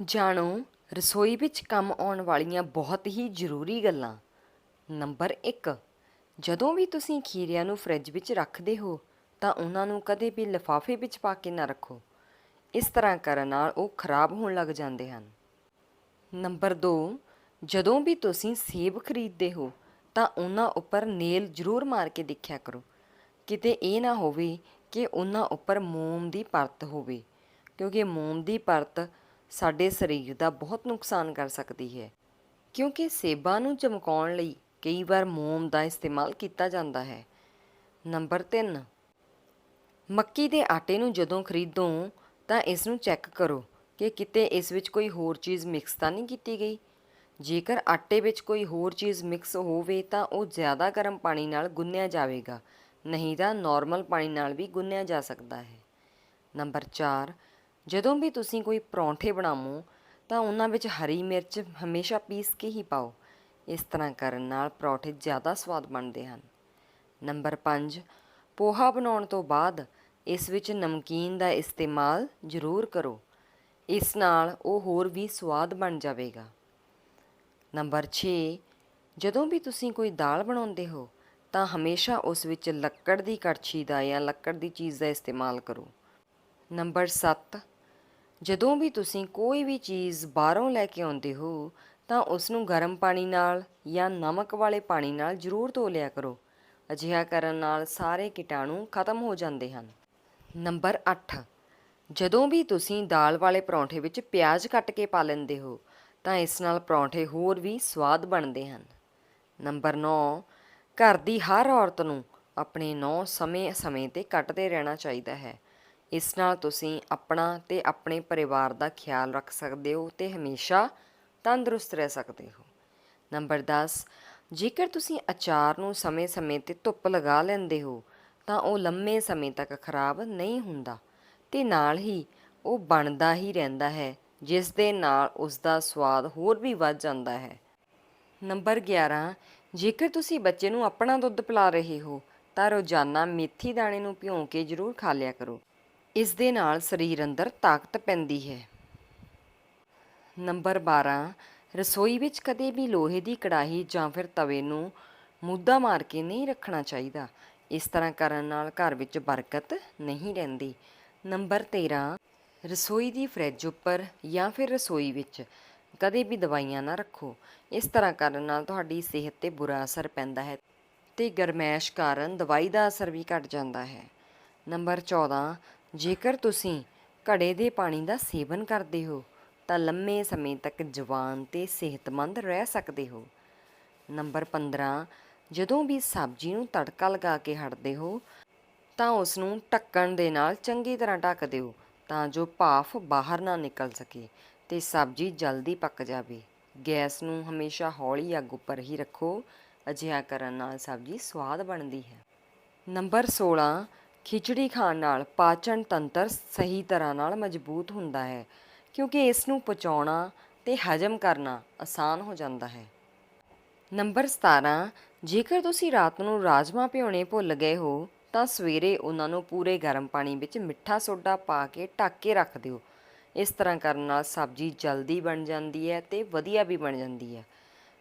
ਜਾਣੋ, ਰਸੋਈ ਵਿੱਚ ਕੰਮ ਆਉਣ ਵਾਲੀਆਂ ਬਹੁਤ ਹੀ ਜ਼ਰੂਰੀ ਗੱਲਾਂ। ਨੰਬਰ 1 ਜਦੋਂ ਵੀ ਤੁਸੀਂ ਖੀਰਿਆਂ ਨੂੰ ਫਰਿੱਜ ਵਿੱਚ ਰੱਖਦੇ ਹੋ, ਤਾਂ ਉਹਨਾਂ ਨੂੰ ਕਦੇ ਵੀ ਲਿਫਾਫੇ ਵਿੱਚ ਪਾ ਕੇ ਨਾ ਰੱਖੋ। ਇਸ ਤਰ੍ਹਾਂ ਕਰਨ ਨਾਲ ਉਹ ਖਰਾਬ ਹੋਣ ਲੱਗ ਜਾਂਦੇ ਹਨ। ਨੰਬਰ 2 ਜਦੋਂ ਵੀ ਤੁਸੀਂ ਸੇਬ ਖਰੀਦਦੇ ਹੋ, ਤਾਂ ਉਹਨਾਂ ਉੱਪਰ ਨੇਲ ਜ਼ਰੂਰ ਮਾਰ ਕੇ ਦੇਖਿਆ ਕਰੋ। ਕਿਤੇ ਇਹ ਨਾ ਹੋਵੇ ਕਿ ਉਹਨਾਂ ਉੱਪਰ ਮੋਮ ਦੀ ਪਰਤ ਹੋਵੇ, ਕਿਉਂਕਿ ਮੋਮ ਦੀ ਪਰਤ ਸਾਡੇ ਸਰੀਰ ਦਾ ਬਹੁਤ ਨੁਕਸਾਨ ਕਰ ਸਕਦੀ ਹੈ। ਕਿਉਂਕਿ ਸੇਬਾਂ ਨੂੰ ਚਮਕਾਉਣ ਲਈ ਕਈ ਵਾਰ ਮੋਮ ਦਾ ਇਸਤੇਮਾਲ ਕੀਤਾ ਜਾਂਦਾ ਹੈ। ਨੰਬਰ 3 ਮੱਕੀ ਦੇ ਆਟੇ ਨੂੰ ਜਦੋਂ ਖਰੀਦੋ ਤਾਂ ਇਸ ਨੂੰ ਚੈੱਕ ਕਰੋ ਕਿ ਕਿਤੇ ਇਸ ਵਿੱਚ ਕੋਈ ਹੋਰ ਚੀਜ਼ ਮਿਕਸ ਤਾਂ ਨਹੀਂ ਕੀਤੀ ਗਈ। ਜੇਕਰ ਆਟੇ ਵਿੱਚ ਕੋਈ ਹੋਰ ਚੀਜ਼ ਮਿਕਸ ਹੋਵੇ ਤਾਂ ਉਹ ਜ਼ਿਆਦਾ ਗਰਮ ਪਾਣੀ ਨਾਲ ਗੁੰਨਿਆ ਜਾਵੇਗਾ, ਨਹੀਂ ਤਾਂ ਨਾਰਮਲ ਪਾਣੀ ਨਾਲ ਵੀ ਗੁੰਨਿਆ ਜਾ ਸਕਦਾ ਹੈ। ਨੰਬਰ 4 ਜਦੋਂ ਵੀ ਤੁਸੀਂ ਕੋਈ ਪਰੌਂਠੇ ਬਣਾਵੋ, ਤਾਂ ਉਹਨਾਂ ਵਿੱਚ ਹਰੀ ਮਿਰਚ ਹਮੇਸ਼ਾ ਪੀਸ ਕੇ ਹੀ ਪਾਓ। ਇਸ ਤਰ੍ਹਾਂ ਕਰਨ ਨਾਲ ਪਰੌਂਠੇ ਜ਼ਿਆਦਾ ਸਵਾਦ ਬਣਦੇ ਹਨ। ਨੰਬਰ 5 ਪੋਹਾ ਬਣਾਉਣ ਤੋਂ ਬਾਅਦ ਇਸ ਵਿੱਚ ਨਮਕੀਨ ਦਾ ਇਸਤੇਮਾਲ ਜ਼ਰੂਰ ਕਰੋ। ਇਸ ਨਾਲ ਉਹ ਹੋਰ ਵੀ ਸਵਾਦ ਬਣ ਜਾਵੇਗਾ। ਨੰਬਰ 6 ਜਦੋਂ ਵੀ ਤੁਸੀਂ ਕੋਈ ਦਾਲ ਬਣਾਉਂਦੇ ਹੋ, ਤਾਂ ਹਮੇਸ਼ਾ ਉਸ ਵਿੱਚ ਲੱਕੜ ਦੀ ਕੜਛੀ ਦਾ ਜਾਂ ਲੱਕੜ ਦੀ ਚੀਜ਼ ਦਾ ਇਸਤੇਮਾਲ ਕਰੋ। ਨੰਬਰ 7 ਜਦੋਂ ਵੀ ਤੁਸੀਂ ਕੋਈ ਵੀ ਚੀਜ਼ ਬਾਹਰੋਂ ਲੈ ਕੇ ਆਉਂਦੇ ਹੋ, ਤਾਂ ਉਸ ਨੂੰ ਗਰਮ ਪਾਣੀ ਨਾਲ ਜਾਂ ਨਮਕ ਵਾਲੇ ਪਾਣੀ ਨਾਲ ਜ਼ਰੂਰ ਧੋ ਲਿਆ ਕਰੋ। ਅਜਿਹਾ ਕਰਨ ਨਾਲ ਸਾਰੇ ਕੀਟਾਣੂ ਖਤਮ ਹੋ ਜਾਂਦੇ ਹਨ। ਨੰਬਰ 8 ਜਦੋਂ ਵੀ ਤੁਸੀਂ ਦਾਲ ਵਾਲੇ ਪਰੌਂਠੇ ਵਿੱਚ ਪਿਆਜ਼ ਕੱਟ ਕੇ ਪਾ ਲੈਂਦੇ ਹੋ, ਤਾਂ ਇਸ ਨਾਲ ਪਰੌਂਠੇ ਹੋਰ ਵੀ ਸਵਾਦ ਬਣਦੇ ਹਨ। ਨੰਬਰ 9 ਘਰ ਦੀ ਹਰ ਔਰਤ ਨੂੰ ਆਪਣੇ ਨੌ ਸਮੇਂ-ਸਮੇਂ ਤੇ ਕੱਟਦੇ ਰਹਿਣਾ ਚਾਹੀਦਾ ਹੈ। ਇਸ ਨਾਲ ਤੁਸੀਂ ਆਪਣਾ ਤੇ ਆਪਣੇ ਪਰਿਵਾਰ ਦਾ ਖਿਆਲ ਰੱਖ ਸਕਦੇ ਹੋ ਤੇ ਹਮੇਸ਼ਾ ਤੰਦਰੁਸਤ ਰਹਿ ਸਕਦੇ ਹੋ। ਨੰਬਰ 10 ਜੇਕਰ ਤੁਸੀਂ ਅਚਾਰ ਨੂੰ ਸਮੇਂ-ਸਮੇਂ ਤੇ ਧੁੱਪ ਲਗਾ ਲੈਂਦੇ ਹੋ, ਤਾਂ ਉਹ ਲੰਮੇ ਸਮੇਂ ਤੱਕ ਖਰਾਬ ਨਹੀਂ ਹੁੰਦਾ ਤੇ ਨਾਲ ਹੀ ਉਹ ਬਣਦਾ ਹੀ ਰਹਿੰਦਾ ਹੈ, ਜਿਸ ਦੇ ਨਾਲ ਉਸ ਦਾ ਸਵਾਦ ਹੋਰ ਵੀ ਵੱਧ ਜਾਂਦਾ ਹੈ। ਨੰਬਰ 11 ਜੇਕਰ ਤੁਸੀਂ ਬੱਚੇ ਨੂੰ ਆਪਣਾ ਦੁੱਧ ਪਿਲਾ ਰਹੇ ਹੋ, ਤਾਂ ਰੋਜ਼ਾਨਾ ਮੇਥੀ ਦਾਣੇ ਨੂੰ ਭਿਉਂ ਕੇ ਜ਼ਰੂਰ ਖਾ ਲਿਆ ਕਰੋ। ਇਸ ਦੇ ਨਾਲ ਸਰੀਰ ਅੰਦਰ ਤਾਕਤ ਪੈਂਦੀ ਹੈ। ਨੰਬਰ 12 ਰਸੋਈ ਵਿੱਚ ਕਦੇ ਵੀ ਲੋਹੇ ਦੀ ਕੜਾਹੀ ਜਾਂ ਫਿਰ ਤਵੇ ਨੂੰ ਮੁੱਦਾ ਮਾਰ ਕੇ ਨਹੀਂ ਰੱਖਣਾ ਚਾਹੀਦਾ। ਇਸ ਤਰ੍ਹਾਂ ਕਰਨ ਨਾਲ ਘਰ ਵਿੱਚ ਬਰਕਤ ਨਹੀਂ ਰਹਿੰਦੀ। ਨੰਬਰ 13 ਰਸੋਈ ਦੀ ਫਰਿੱਜ ਉੱਪਰ ਜਾਂ ਫਿਰ ਰਸੋਈ ਵਿੱਚ ਕਦੇ ਵੀ ਦਵਾਈਆਂ ਨਾ ਰੱਖੋ। ਇਸ ਤਰ੍ਹਾਂ ਕਰਨ ਨਾਲ ਤੁਹਾਡੀ ਸਿਹਤ ਤੇ ਬੁਰਾ ਅਸਰ ਪੈਂਦਾ ਹੈ ਤੇ ਗਰਮੈਸ਼ ਕਾਰਨ ਦਵਾਈ ਦਾ ਅਸਰ ਵੀ ਘਟ ਜਾਂਦਾ ਹੈ। ਨੰਬਰ 14 ਜੇਕਰ ਤੁਸੀਂ ਘੜੇ ਦੇ ਪਾਣੀ ਦਾ ਸੇਵਨ ਕਰਦੇ ਹੋ, ਤਾਂ ਲੰਮੇ ਸਮੇਂ ਤੱਕ ਜਵਾਨ ਤੇ ਸਿਹਤਮੰਦ ਰਹਿ ਸਕਦੇ ਹੋ। ਨੰਬਰ 15 ਜਦੋਂ ਵੀ ਸਬਜ਼ੀ ਨੂੰ ਤੜਕਾ ਲਗਾ ਕੇ ਹਟਦੇ ਹੋ, ਤਾਂ ਉਸ ਨੂੰ ਢੱਕਣ ਦੇ ਨਾਲ ਚੰਗੀ ਤਰ੍ਹਾਂ ਢੱਕ ਦਿਓ, ਤਾਂ ਜੋ ਭਾਫ਼ ਬਾਹਰ ਨਾ ਨਿਕਲ ਸਕੇ ਤੇ ਸਬਜ਼ੀ ਜਲਦੀ ਪੱਕ ਜਾਵੇ। ਗੈਸ ਨੂੰ ਹਮੇਸ਼ਾ ਹੌਲੀ ਅੱਗ ਉੱਪਰ ਹੀ ਰੱਖੋ, ਅਜਿਹਾ ਕਰਨ ਨਾਲ ਸਬਜ਼ੀ ਸਵਾਦ ਬਣਦੀ ਹੈ। ਨੰਬਰ 16 ਖਿਚੜੀ ਖਾਣ ਨਾਲ ਪਾਚਨ ਤੰਤਰ ਸਹੀ ਤਰ੍ਹਾਂ ਨਾਲ ਮਜ਼ਬੂਤ ਹੁੰਦਾ ਹੈ, ਕਿਉਂਕਿ ਇਸ ਨੂੰ ਪਚਾਉਣਾ ਤੇ ਹਜਮ ਕਰਨਾ ਆਸਾਨ ਹੋ ਜਾਂਦਾ ਹੈ। ਨੰਬਰ 17 ਜੇਕਰ ਤੁਸੀਂ ਰਾਤ ਨੂੰ ਰਾਜਮਾ ਭਿਉਣੇ ਭੁੱਲ ਗਏ ਹੋ, ਤਾਂ ਸਵੇਰੇ ਉਹਨਾਂ ਨੂੰ ਪੂਰੇ ਗਰਮ ਪਾਣੀ ਵਿੱਚ ਮਿੱਠਾ ਸੋਡਾ ਪਾ ਕੇ ਢੱਕ ਕੇ ਰੱਖ ਦਿਓ। ਇਸ ਤਰ੍ਹਾਂ ਕਰਨ ਨਾਲ ਸਬਜ਼ੀ ਜਲਦੀ ਬਣ ਜਾਂਦੀ ਹੈ ਤੇ ਵਧੀਆ ਵੀ ਬਣ ਜਾਂਦੀ ਹੈ।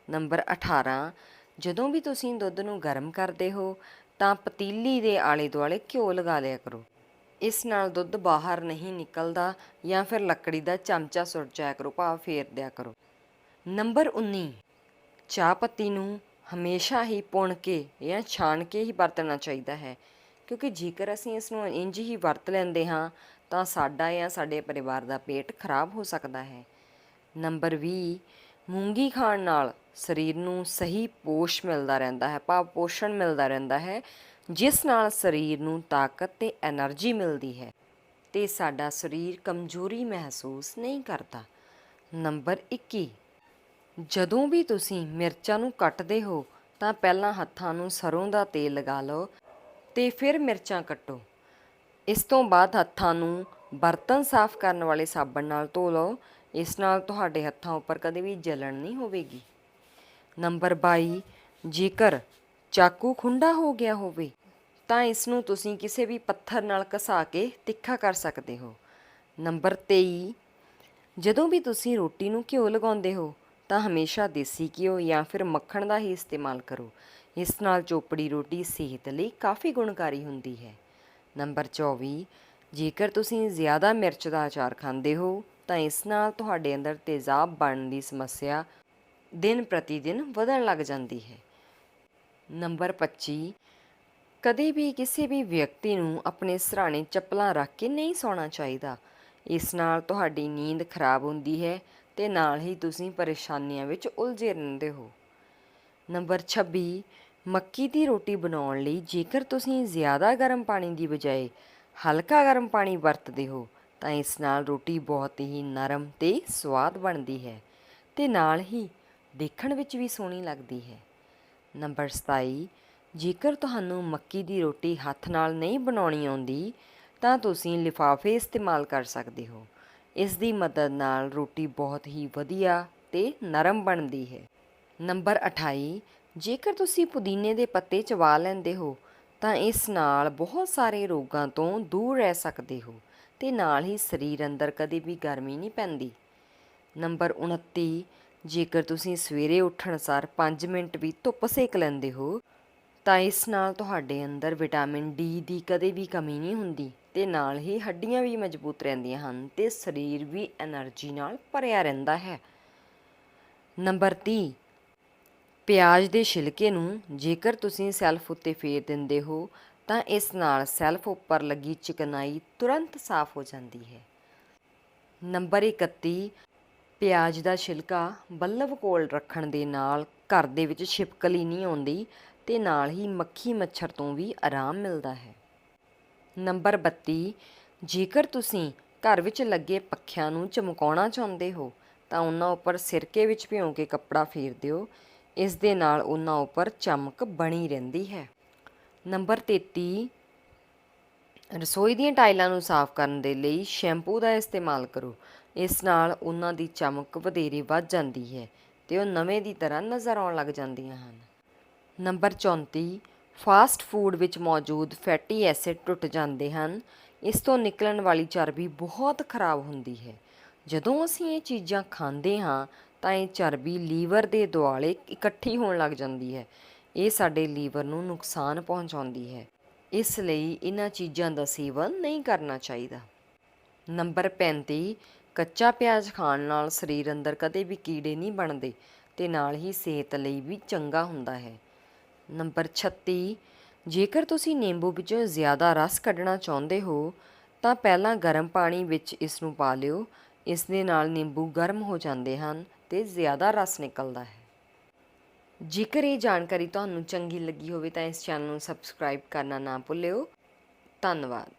ਨੰਬਰ 18 ਜਦੋਂ ਵੀ ਤੁਸੀਂ ਦੁੱਧ ਨੂੰ ਗਰਮ ਕਰਦੇ ਹੋ ਤਾਂ ਪਤੀਲੀ ਦੇ ਆਲੇ ਦੁਆਲੇ ਘਿਓ ਲਗਾ ਲਿਆ ਕਰੋ। ਇਸ ਨਾਲ ਦੁੱਧ ਬਾਹਰ ਨਹੀਂ ਨਿਕਲਦਾ ਜਾਂ ਫਿਰ ਲੱਕੜੀ ਦਾ ਚਮਚਾ ਸੁੱਟ ਜਾਇਆ ਕਰੋ, ਭਾਵ ਫੇਰ ਦਿਆ ਕਰੋ। ਨੰਬਰ 19 ਚਾਹ ਪੱਤੀ ਨੂੰ ਹਮੇਸ਼ਾ ਹੀ ਪੁਣ ਕੇ ਜਾਂ ਛਾਣ ਕੇ ਹੀ ਵਰਤਣਾ ਚਾਹੀਦਾ ਹੈ, ਕਿਉਂਕਿ ਜੇਕਰ ਅਸੀਂ ਇਸ ਨੂੰ ਇੰਜ ਹੀ ਵਰਤ ਲੈਂਦੇ ਹਾਂ, ਤਾਂ ਸਾਡਾ ਜਾਂ ਸਾਡੇ ਪਰਿਵਾਰ ਦਾ ਪੇਟ ਖਰਾਬ ਹੋ ਸਕਦਾ ਹੈ। ਨੰਬਰ 20 ਮੂੰਗੀ ਖਾਣ ਨਾਲ ਸਰੀਰ ਨੂੰ ਸਹੀ ਪੋਸ਼ ਮਿਲਦਾ ਰਹਿੰਦਾ ਹੈ, ਭਾਵ ਪੋਸ਼ਣ ਮਿਲਦਾ ਰਹਿੰਦਾ ਹੈ, ਜਿਸ ਨਾਲ ਸਰੀਰ ਨੂੰ ਤਾਕਤ ਤੇ એનર્ਜੀ ਮਿਲਦੀ ਹੈ ਤੇ ਸਾਡਾ ਸਰੀਰ ਕਮਜ਼ੋਰੀ ਮਹਿਸੂਸ ਨਹੀਂ ਕਰਦਾ। ਨੰਬਰ 21 ਜਦੋਂ ਵੀ ਤੁਸੀਂ ਮਿਰਚਾਂ ਨੂੰ ਕੱਟਦੇ ਹੋ, ਤਾਂ ਪਹਿਲਾਂ ਹੱਥਾਂ ਨੂੰ ਸਰੋਂ ਦਾ ਤੇਲ ਲਗਾ ਲਓ ਤੇ ਫਿਰ ਮਿਰਚਾਂ ਕੱਟੋ। ਇਸ ਤੋਂ ਬਾਅਦ ਹੱਥਾਂ ਨੂੰ ਬਰਤਨ ਸਾਫ਼ ਕਰਨ ਵਾਲੇ ਸਾਬਣ ਨਾਲ ਧੋ ਲਓ ਇਸ ਨਾਲ ਤੁਹਾਡੇ ਹੱਥਾਂ ਉੱਪਰ ਕਦੇ ਵੀ ਜਲਣ ਨਹੀਂ ਹੋਵੇਗੀ। ਨੰਬਰ 22 ਜੇਕਰ ਚਾਕੂ ਖੁੰਡਾ ਹੋ ਗਿਆ ਹੋਵੇ, ਤਾਂ ਇਸ ਨੂੰ ਤੁਸੀਂ ਕਿਸੇ ਵੀ ਪੱਥਰ ਨਾਲ ਘਸਾ ਕੇ ਤਿੱਖਾ ਕਰ ਸਕਦੇ ਹੋ। ਨੰਬਰ 23 ਜਦੋਂ ਵੀ ਤੁਸੀਂ ਰੋਟੀ ਨੂੰ ਘਿਓ ਲਗਾਉਂਦੇ ਹੋ, ਤਾਂ ਹਮੇਸ਼ਾ ਦੇਸੀ ਘਿਓ ਜਾਂ ਫਿਰ ਮੱਖਣ ਦਾ ਹੀ ਇਸਤੇਮਾਲ ਕਰੋ। ਇਸ ਨਾਲ ਚੋਪੜੀ ਰੋਟੀ ਸਿਹਤ ਲਈ ਕਾਫੀ ਗੁਣਕਾਰੀ ਹੁੰਦੀ ਹੈ। ਨੰਬਰ 24 ਜੇਕਰ ਤੁਸੀਂ ਜ਼ਿਆਦਾ ਮਿਰਚ ਦਾ ਅਚਾਰ ਖਾਂਦੇ ਹੋ ਤਾਂ ਇਸ ਨਾਲ ਤੁਹਾਡੇ ਅੰਦਰ ਤੇਜ਼ਾਬ ਬਣਨ ਦੀ ਸਮੱਸਿਆ ਦਿਨ ਪ੍ਰਤੀ ਦਿਨ ਵਧਣ ਲੱਗ ਜਾਂਦੀ ਹੈ। ਨੰਬਰ 25 ਕਦੇ ਵੀ ਕਿਸੇ ਵੀ ਵਿਅਕਤੀ ਨੂੰ ਆਪਣੇ ਸਰਾਣੇ ਚੱਪਲਾਂ ਰੱਖ ਕੇ ਨਹੀਂ ਸੌਣਾ ਚਾਹੀਦਾ। ਇਸ ਨਾਲ ਤੁਹਾਡੀ ਨੀਂਦ ਖਰਾਬ ਹੁੰਦੀ ਹੈ ਤੇ ਨਾਲ ਹੀ ਤੁਸੀਂ ਪਰੇਸ਼ਾਨੀਆਂ ਵਿੱਚ ਉਲਝੇ ਰਹਿੰਦੇ ਹੋ। ਨੰਬਰ 26 ਮੱਕੀ ਦੀ ਰੋਟੀ ਬਣਾਉਣ ਲਈ ਜੇਕਰ ਤੁਸੀਂ ਜ਼ਿਆਦਾ ਗਰਮ ਪਾਣੀ ਦੀ ਬਜਾਏ ਹਲਕਾ ਗਰਮ ਪਾਣੀ ਵਰਤਦੇ ਹੋ ਤਾਂ ਇਸ ਨਾਲ ਰੋਟੀ ਬਹੁਤ ਹੀ ਨਰਮ ਤੇ ਸਵਾਦ ਬਣਦੀ ਹੈ ਤੇ ਨਾਲ ਹੀ ਦੇਖਣ ਵਿੱਚ ਵੀ ਸੋਹਣੀ ਲੱਗਦੀ ਹੈ। ਨੰਬਰ 27 ਜੇਕਰ ਤੁਹਾਨੂੰ ਮੱਕੀ ਦੀ ਰੋਟੀ ਹੱਥ ਨਾਲ ਨਹੀਂ ਬਣਾਉਣੀ ਆਉਂਦੀ, ਤਾਂ ਤੁਸੀਂ ਲਿਫਾਫੇ ਇਸਤੇਮਾਲ ਕਰ ਸਕਦੇ ਹੋ। ਇਸ ਦੀ ਮਦਦ ਨਾਲ ਰੋਟੀ ਬਹੁਤ ਹੀ ਵਧੀਆ ਤੇ ਨਰਮ ਬਣਦੀ ਹੈ। ਨੰਬਰ 28 ਜੇਕਰ ਤੁਸੀਂ ਪੁਦੀਨੇ ਦੇ ਪੱਤੇ ਚਵਾ ਲੈਂਦੇ ਹੋ, ਤਾਂ ਇਸ ਨਾਲ ਬਹੁਤ ਸਾਰੇ ਰੋਗਾਂ ਤੋਂ ਦੂਰ ਰਹਿ ਸਕਦੇ ਹੋ। ਤੇ ਨਾਲ ਹੀ ਸਰੀਰ ਅੰਦਰ ਕਦੇ ਵੀ ਗਰਮੀ ਨਹੀਂ ਪੈਂਦੀ। ਨੰਬਰ 29 ਜੇਕਰ ਤੁਸੀਂ ਸਵੇਰੇ ਉੱਠਣ ਸਾਰ 5 ਮਿੰਟ ਵੀ ਧੁੱਪ ਸੇਕ ਲੈਂਦੇ ਹੋ, ਤਾਂ ਇਸ ਨਾਲ ਤੁਹਾਡੇ ਅੰਦਰ ਵਿਟਾਮਿਨ ਡੀ ਦੀ ਕਦੇ ਵੀ ਕਮੀ ਨਹੀਂ ਹੁੰਦੀ ਤੇ ਨਾਲ ਹੀ ਹੱਡੀਆਂ ਵੀ ਮਜ਼ਬੂਤ ਰਹਿੰਦੀਆਂ ਹਨ ਤੇ ਸਰੀਰ ਵੀ એનર્ਜੀ ਨਾਲ ਭਰਿਆ ਰਹਿੰਦਾ ਹੈ। ਨੰਬਰ 30 ਪਿਆਜ਼ ਦੇ ਛਿਲਕੇ ਨੂੰ ਜੇਕਰ ਤੁਸੀਂ ਸੈਲਫ ਉੱਤੇ ਫੇਰ ਦਿੰਦੇ ਹੋ ਤਾਂ ਇਸ ਨਾਲ ਸੈਲਫ ਉੱਪਰ ਲੱਗੀ ਚਿਕਨਾਈ ਤੁਰੰਤ ਸਾਫ਼ ਹੋ ਜਾਂਦੀ ਹੈ। ਨੰਬਰ 31 ਪਿਆਜ਼ ਦਾ ਛਿਲਕਾ ਬੱਲਬ ਕੋਲ ਰੱਖਣ ਦੇ ਨਾਲ ਘਰ ਦੇ ਵਿੱਚ ਛਿਪਕਲੀ ਨਹੀਂ ਆਉਂਦੀ ਤੇ ਨਾਲ ਹੀ ਮੱਖੀ ਮੱਛਰ ਤੋਂ ਵੀ ਆਰਾਮ ਮਿਲਦਾ ਹੈ। ਨੰਬਰ 32 ਜੇਕਰ ਤੁਸੀਂ ਘਰ ਵਿੱਚ ਲੱਗੇ ਪੱਖਿਆਂ ਨੂੰ ਚਮਕਾਉਣਾ ਚਾਹੁੰਦੇ ਹੋ, ਤਾਂ ਉਹਨਾਂ ਉੱਪਰ ਸਿਰਕੇ ਵਿੱਚ ਭਿਉਂ ਕੇ ਕੱਪੜਾ ਫੇਰ ਦਿਓ। ਇਸ ਦੇ ਨਾਲ ਉਹਨਾਂ ਉੱਪਰ ਚਮਕ ਬਣੀ ਰਹਿੰਦੀ ਹੈ। ਨੰਬਰ 33 ਰਸੋਈ ਦੀਆਂ ਟਾਈਲਾਂ ਨੂੰ ਸਾਫ਼ ਕਰਨ ਦੇ ਲਈ ਸ਼ੈਂਪੂ ਦਾ ਇਸਤੇਮਾਲ ਕਰੋ। ਇਸ ਨਾਲ ਉਹਨਾਂ ਦੀ ਚਮਕ ਵਧੇਰੇ ਵੱਧ ਜਾਂਦੀ ਹੈ ਤੇ ਉਹ ਨਵੇਂ ਦੀ ਤਰ੍ਹਾਂ ਨਜ਼ਰ ਆਉਣ ਲੱਗ ਜਾਂਦੀਆਂ ਹਨ। ਨੰਬਰ 34 ਫਾਸਟ ਫੂਡ ਵਿੱਚ ਮੌਜੂਦ ਫੈਟੀ ਐਸਿਡ ਟੁੱਟ ਜਾਂਦੇ ਹਨ। ਇਸ ਤੋਂ ਨਿਕਲਣ ਵਾਲੀ ਚਰਬੀ ਬਹੁਤ ਖਰਾਬ ਹੁੰਦੀ ਹੈ। ਜਦੋਂ ਅਸੀਂ ਇਹ ਚੀਜ਼ਾਂ ਖਾਂਦੇ ਹਾਂ ਤਾਂ ਇਹ ਚਰਬੀ ਲੀਵਰ ਦੇ ਦੁਆਲੇ ਇਕੱਠੀ ਹੋਣ ਲੱਗ ਜਾਂਦੀ ਹੈ। ਇਹ ਸਾਡੇ ਲੀਵਰ ਨੂੰ ਨੁਕਸਾਨ ਪਹੁੰਚਾਉਂਦੀ ਹੈ। ਇਸ ਲਈ ਇਹਨਾਂ ਚੀਜ਼ਾਂ ਦਾ ਸੇਵਨ ਨਹੀਂ ਕਰਨਾ ਚਾਹੀਦਾ। ਨੰਬਰ 35 ਕੱਚਾ ਪਿਆਜ਼ ਖਾਣ ਨਾਲ ਸਰੀਰ ਅੰਦਰ ਕਦੇ ਵੀ ਕੀੜੇ ਨਹੀਂ ਬਣਦੇ ਤੇ ਨਾਲ ਹੀ ਸਿਹਤ ਲਈ ਵੀ ਚੰਗਾ ਹੁੰਦਾ ਹੈ। ਨੰਬਰ 36 ਜੇਕਰ ਤੁਸੀਂ ਨਿੰਬੂ ਵਿੱਚੋਂ ਜ਼ਿਆਦਾ ਰਸ ਕੱਢਣਾ ਚਾਹੁੰਦੇ ਹੋ, ਤਾਂ ਪਹਿਲਾਂ ਗਰਮ ਪਾਣੀ ਵਿੱਚ ਇਸ ਨੂੰ ਪਾ ਲਿਓ। ਇਸ ਦੇ ਨਾਲ ਨਿੰਬੂ ਗਰਮ ਹੋ ਜਾਂਦੇ ਹਨ ਤੇ ਜ਼ਿਆਦਾ ਰਸ ਨਿਕਲਦਾ ਹੈ। ਜੇਕਰ ਇਹ ਜਾਣਕਾਰੀ ਤੁਹਾਨੂੰ ਚੰਗੀ ਲੱਗੀ ਹੋਵੇ ਤਾਂ ਇਸ ਚੈਨਲ ਨੂੰ ਸਬਸਕ੍ਰਾਈਬ ਕਰਨਾ ਨਾ ਭੁੱਲਿਓ। ਧੰਨਵਾਦ।